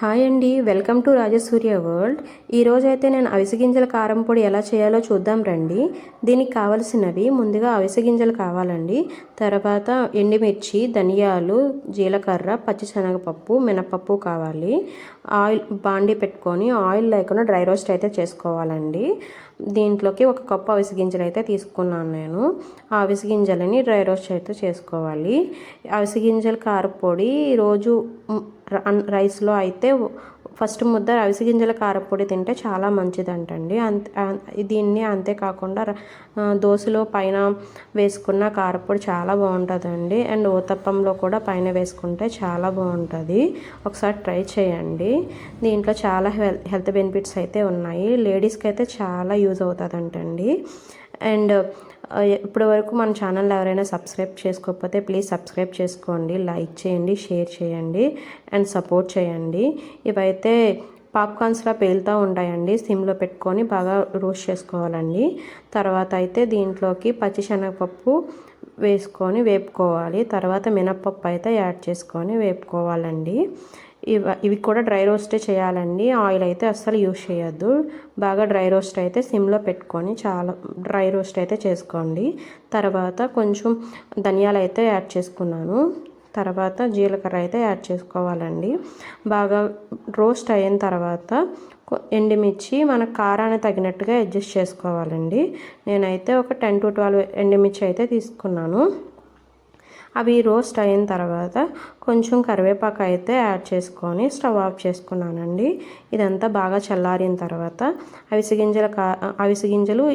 Hi అండి welcome to Rajasurya world. ఈరోజైతే నేను అవిసె గింజల కారం పొడి ఎలా చేయాలో చూద్దాం రండి. దీనికి కావలసినవి ముందుగా అవిసె గింజలు కావాలండి. తర్వాత ఎండుమిర్చి ధనియాలు జీలకర్ర పచ్చిశనగపప్పు మినపప్పు కావాలి. ఆయిల్ బాండి పెట్టుకొని ఆయిల్ లేకుండా డ్రై రోస్ట్ అయితే చేసుకోవాలండి. దీంట్లోకి ఒక కప్పు అవిసి గింజలు అయితే తీసుకున్నాను నేను. ఆ గింజలని డ్రై రోస్ట్ అయితే చేసుకోవాలి. అవిసి గింజల కారపొడి రోజు రైస్లో అయితే ఫస్ట్ ముద్ద అవిసె గింజల కారపొడి తింటే చాలా మంచిదంటండి. అంతే దీన్ని అంతేకాకుండా దోశలో పైన వేసుకున్న కారపొడి చాలా బాగుంటుందండి. అండ్ ఓతప్పంలో కూడా పైన వేసుకుంటే చాలా బాగుంటుంది. ఒకసారి ట్రై చేయండి. దీంట్లో చాలా హెల్త్ బెనిఫిట్స్ అయితే ఉన్నాయి. లేడీస్కి అయితే చాలా యూజ్ అవుతుందంటండి. అండ్ ఇప్పటి వరకు మన ఛానల్ ఎవరైనా సబ్స్క్రైబ్ చేసుకోకపోతే ప్లీజ్ సబ్స్క్రైబ్ చేసుకోండి లైక్ చేయండి షేర్ చేయండి అండ్ సపోర్ట్ చేయండి. ఇవైతే పాప్కార్న్స్లా పేలుతూ ఉంటాయండి సిమ్లో పెట్టుకొని బాగా రోస్ట్ చేసుకోవాలండి. తర్వాత అయితే దీంట్లోకి పచ్చిశనగపప్పు వేసుకొని వేపుకోవాలి. తర్వాత మినప్పప్పు అయితే యాడ్ చేసుకొని వేపుకోవాలండి. ఇవి ఇవి కూడా డ్రై రోస్టే చేయాలండి. ఆయిల్ అయితే అస్సలు యూజ్ చేయొద్దు. బాగా డ్రై రోస్ట్ అయితే సిమ్లో పెట్టుకొని చాలా డ్రై రోస్ట్ అయితే చేసుకోండి. తర్వాత కొంచెం ధనియాలు అయితే యాడ్ చేసుకున్నాను. తర్వాత జీలకర్ర అయితే యాడ్ చేసుకోవాలండి. బాగా రోస్ట్ అయిన తర్వాత ఎండుమిర్చి మన కారాన్ని తగినట్టుగా అడ్జస్ట్ చేసుకోవాలండి. నేనైతే ఒక టెన్ టు ట్వెల్వ్ ఎండుమిర్చి అయితే తీసుకున్నాను. అవి రోస్ట్ అయిన తర్వాత కొంచెం కరివేపాకు అయితే యాడ్ చేసుకొని స్టవ్ ఆఫ్ చేసుకున్నానండి. ఇదంతా బాగా చల్లారిన తర్వాత అవిసి గింజల కా అవిసి గింజలు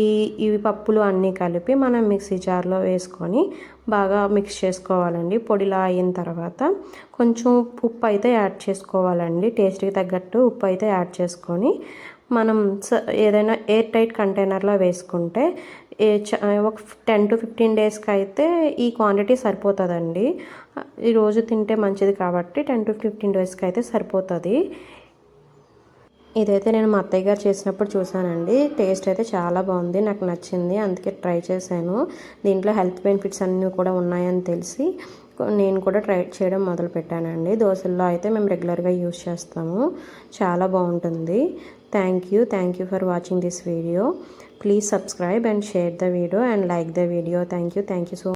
ఈ ఇవి పప్పులు అన్నీ కలిపి మనం మిక్సీ జార్లో వేసుకొని బాగా మిక్స్ చేసుకోవాలండి. పొడిలా అయిన తర్వాత కొంచెం ఉప్పు అయితే యాడ్ చేసుకోవాలండి. టేస్ట్కి తగ్గట్టు ఉప్పు అయితే యాడ్ చేసుకొని మనం ఏదైనా ఎయిర్ టైట్ కంటైనర్లో వేసుకుంటే ఒక టెన్ టు ఫిఫ్టీన్ డేస్కి అయితే ఈ క్వాంటిటీ సరిపోతుందండి. ఈరోజు తింటే మంచిది కాబట్టి టెన్ టు ఫిఫ్టీన్ డేస్కి అయితే సరిపోతుంది. ఇదైతే నేను మా అత్తయ్య గారు చేసినప్పుడు చూసానండి. టేస్ట్ అయితే చాలా బాగుంది నాకు నచ్చింది అందుకే ట్రై చేశాను. దీంట్లో హెల్త్ బెనిఫిట్స్ అన్నీ కూడా ఉన్నాయని తెలిసి నేను కూడా ట్రై చేయడం మొదలు పెట్టానండి దోశల్లో అయితే మేము రెగ్యులర్గా యూస్ చేస్తాము. చాలా బాగుంటుంది. Thank you. Thank you for watching this video. Please subscribe and share the video and like the video. Thank you. Thank you so